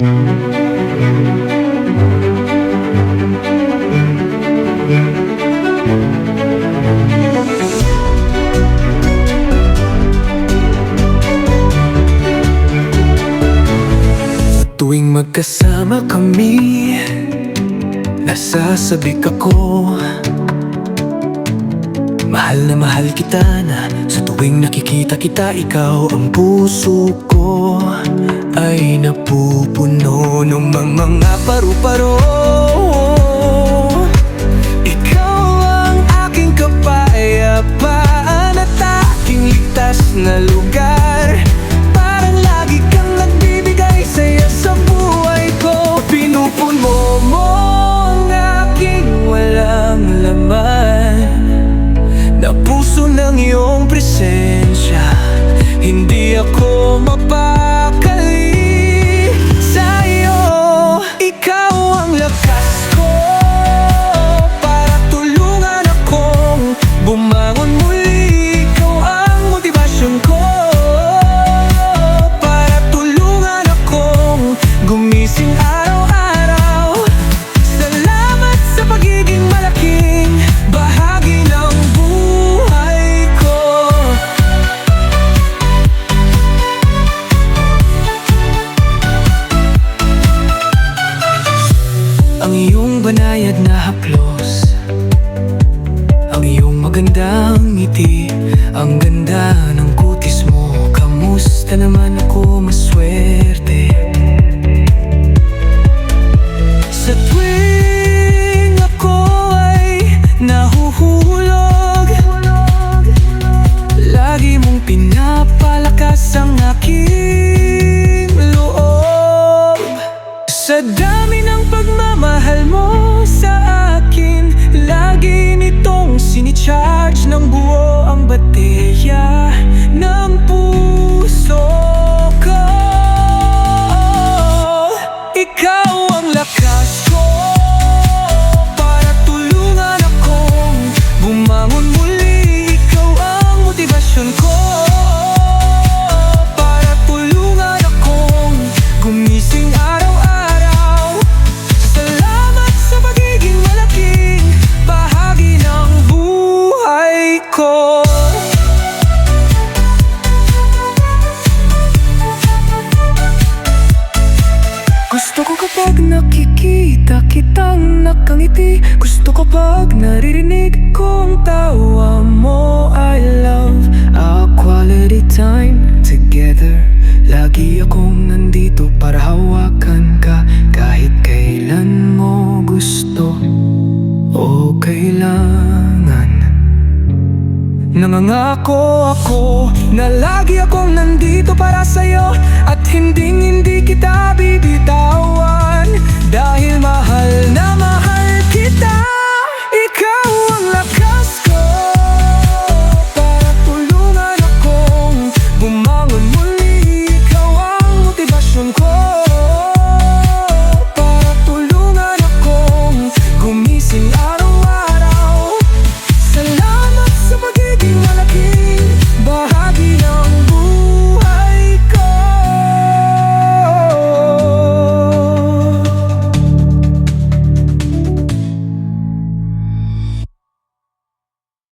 Tuwing magkasama kami Nasasabik ako Mahal na mahal kita na Sa tuwing nakikita kita Ikaw ang puso ko Ay napupuno ng mga paru-paro haplos Ang iyong magandang ngiti Ang ganda ng kutis mo. Kamusta naman ako maswerte kitang nakangiti. Gusto ko pag naririnig kong tawa mo I love our quality time together. Lagi akong nandito para hawakan ka Kahit kailan mo gusto o kailangan. Nangangako ako na lagi akong nandito para sa'yo At hindi hindi kita bibitaw